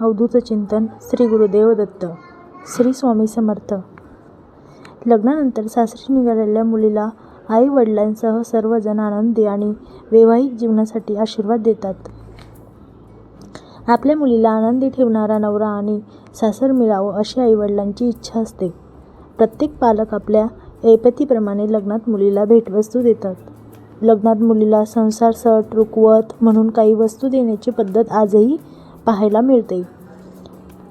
अवधूत चिंतन श्री गुरुदेव दत्त श्री स्वामी समर्थ. लग्नानंतर सासरी निघालेल्या मुलीला आई वडिलांसह सर्वजण आनंदी आणि वैवाहिक जीवनासाठी आशीर्वाद देतात. आपल्या मुलीला आनंदी ठेवणारा नवरा आणि सासर मिळावं अशी आईवडिलांची इच्छा असते. प्रत्येक पालक आपल्या ऐपतीप्रमाणे लग्नात मुलीला भेटवस्तू देतात. लग्नात मुलीला संसार सट रुकवत म्हणून काही वस्तू देण्याची पद्धत आजही पाहायला मिळते.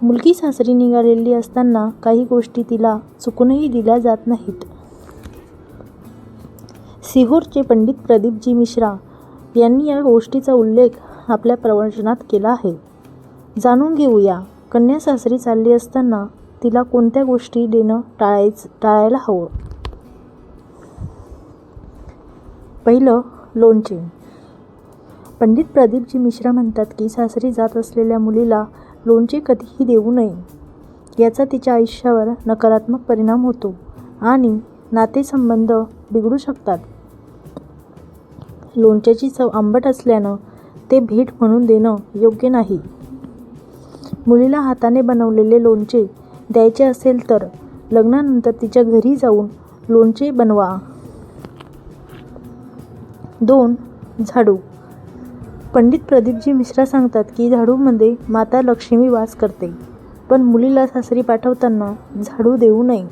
मुलगी सासरी निघालेली असताना काही गोष्टी तिला चुकूनही दिल्या जात नाहीत. सिहोरचे पंडित प्रदीपजी मिश्रा यांनी या गोष्टीचा उल्लेख आपल्या प्रवचनात केला आहे. जाणून घेऊया कन्या सासरी चालली असताना तिला कोणत्या गोष्टी देणं टाळायच टाळायला हवं? पहिलं लोणचे. पंडित प्रदीपजी मिश्रा म्हणतात की सासरी जात असलेल्या मुलीला लोणचे कधीही देऊ नये. याचा तिच्या आयुष्यावर नकारात्मक परिणाम होतो आणि नातेसंबंध बिघडू शकतात. लोणच्याची चव आंबट असल्यानं ते भेट म्हणून देणं योग्य नाही. मुलीला हाताने बनवलेले लोणचे द्यायचे असेल तर लग्नानंतर तिच्या घरी जाऊन लोणचे बनवा. दोन झाडू पंडित प्रदीपजी मिश्रा सांगतात की झाडूमध्ये माता लक्ष्मी वास करते पण मुलीला सासरी पाठवताना झाडू देऊ नये.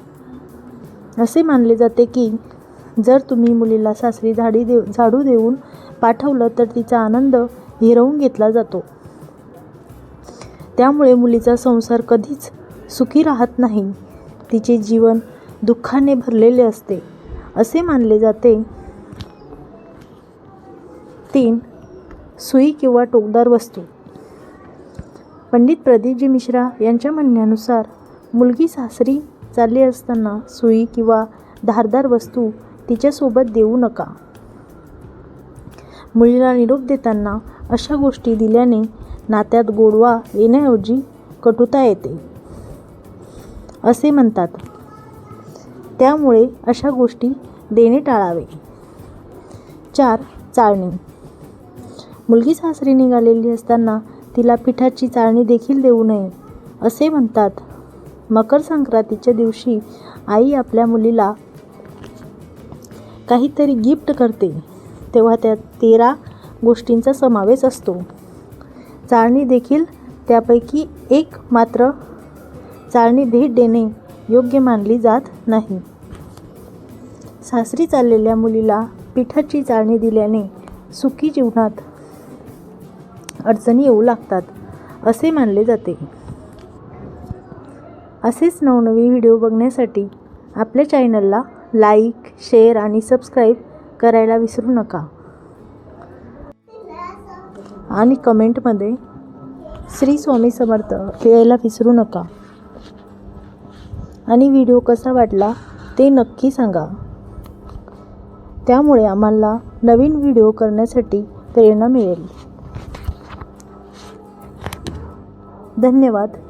असे मानले जाते की जर तुम्ही मुलीला सासरी झाडी देऊ झाडू देऊन पाठवलं तर तिचा आनंद हिरवून घेतला जातो. त्यामुळे मुलीचा संसार कधीच सुखी राहत नाही. तिचे जीवन दुःखाने भरलेले असते. असे मानले जाते. तीन सुई किंवा टोकदार वस्तू. पंडित प्रदीपजी मिश्रा यांच्या म्हणण्यानुसार मुलगी सासरी चालली असताना सुई किंवा धारदार वस्तू तिच्यासोबत देऊ नका. मुलीला निरोप देताना अशा गोष्टी दिल्याने नात्यात गोडवा येण्याऐवजी कटुता येते असे म्हणतात. त्यामुळे अशा गोष्टी देणे टाळावे. चार चाळणी. मुलगी सासरी निघालेली असताना तिला पिठाची चाळणी देखील देऊ नये असे म्हणतात. मकर संक्रांतीच्या दिवशी आई आपल्या मुलीला काहीतरी गिफ्ट करते तेव्हा त्यात तेरा गोष्टींचा समावेश असतो. चाळणी देखील त्यापैकी एक मात्र चाळणी भेट देणे योग्य मानली जात नाही. सासरी चाललेल्या मुलीला पिठाची चाळणी दिल्याने सुखी जीवनात अडचणी येऊ लागतात असे मानले जाते. असेच नवनवी व्हिडिओ बघण्यासाठी आपल्या चॅनलला लाईक शेअर आणि सबस्क्राईब करायला विसरू नका. आणि कमेंटमध्ये श्री स्वामी समर्थ लिहायला विसरू नका. आणि व्हिडिओ कसा वाटला ते नक्की सांगा. त्यामुळे आम्हाला नवीन व्हिडिओ करण्यासाठी प्रेरणा मिळेल. धन्यवाद.